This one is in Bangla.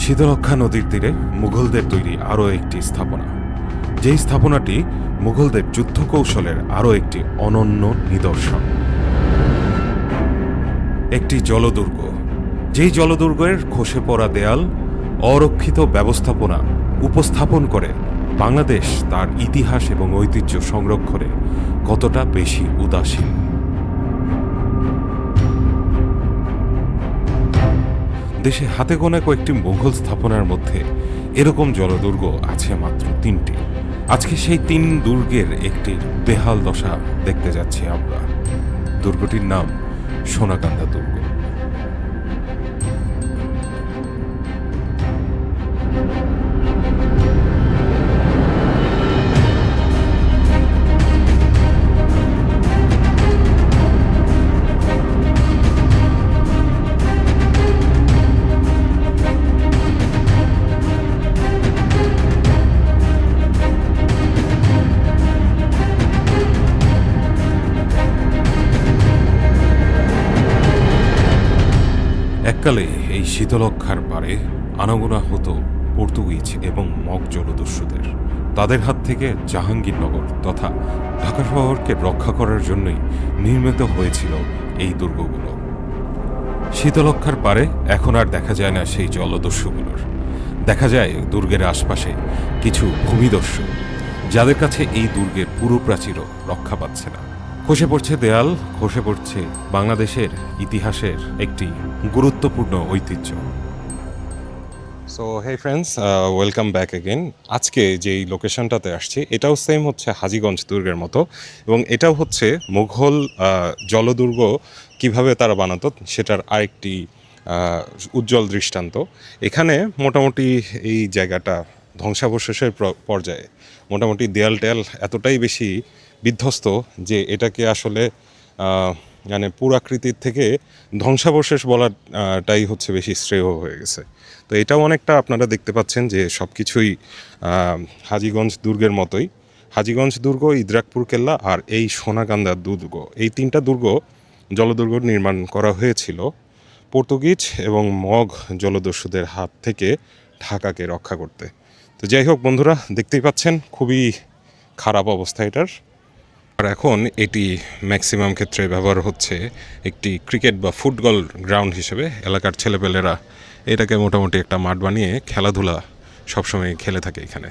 শীতলক্ষা নদীর তীরে মুঘলদের তৈরি আরও একটি স্থাপনা। যেই স্থাপনাটি মুঘলদের যুদ্ধ কৌশলের আরও একটি অনন্য নিদর্শন। একটি জলদুর্গ। যেই জলদুর্গের খসে পড়া দেয়াল অরক্ষিত ব্যবস্থাপনা উপস্থাপন করে বাংলাদেশ তার ইতিহাস এবং ঐতিহ্য সংরক্ষণে কতটা বেশি উদাসীন। দেশে হাতে গোনা কয়েকটি মুঘল স্থাপনার মধ্যে এরকম জলদুর্গ আছে মাত্র তিনটি। আজকে সেই তিন দুর্গের একটি দেহাল দশা দেখতে যাচ্ছি আমরা। দুর্গটির নাম সোনাকান্দা দুর্গ। এককালে এই শীতলক্ষার পারে আনাগোনা হতো পর্তুগিজ এবং মগ জলদস্যুদের। তাদের হাত থেকে জাহাঙ্গীরনগর তথা ঢাকা শহরকে রক্ষা করার জন্যই নির্মিত হয়েছিল এই দুর্গগুলো। শীতলক্ষার পারে এখন আর দেখা যায় না সেই জলদস্যুগুলোর। দেখা যায় দুর্গের আশপাশে কিছু ভূমিদস্যু, যাদের কাছে এই দুর্গের পুরো প্রাচীরও রক্ষা পাচ্ছে না। খসে পড়ছে দেয়াল, খসে পড়ছে বাংলাদেশের ইতিহাসের একটি গুরুত্বপূর্ণ ঐতিহ্য। So hey friends welcome back again আজকে যেই লোকেশনটাতে আসছি, এটাও সেম হচ্ছে হাজিগঞ্জ দুর্গের মতো এবং এটাও হচ্ছে মুঘল জলদুর্গ কীভাবে তারা বানাতো সেটার আরেকটি উজ্জ্বল দৃষ্টান্ত। এখানে মোটামুটি এই জায়গাটা ধ্বংসাবশেষের পর্যায়ে মোটামুটি দেয়াল টেয়াল এতটাই বেশি বিধ্বস্ত যে এটাকে আসলে মানে পুরাকৃতির থেকে ধ্বংসাবশেষ বলাটাই হচ্ছে বেশি শ্রেয় হয়ে গেছে। তো এটাও অনেকটা আপনারা দেখতে পাচ্ছেন যে সব কিছুই হাজিগঞ্জ দুর্গের মতোই। হাজিগঞ্জ দুর্গ, ইদ্রাকপুর কেল্লা আর এই সোনাকান্দা দুর্গ। এই তিনটা দুর্গ জলদুর্গ নির্মাণ করা হয়েছিল। পর্তুগিজ এবং মগ জলদস্যুদের হাত থেকে ঢাকাকে রক্ষা করতে। তো যাই হোক বন্ধুরা, দেখতেই পাচ্ছেন, খুবই খারাপ অবস্থা এটার। আর এখন এটি ম্যাক্সিমাম ক্ষেত্রে ব্যবহার হচ্ছে একটি ক্রিকেট বা ফুটবল গ্রাউন্ড হিসেবে। এলাকার ছেলেপেলেরা এটাকে মোটামুটি একটা মাঠ বানিয়ে খেলাধুলা সবসময় খেলে থাকে এখানে।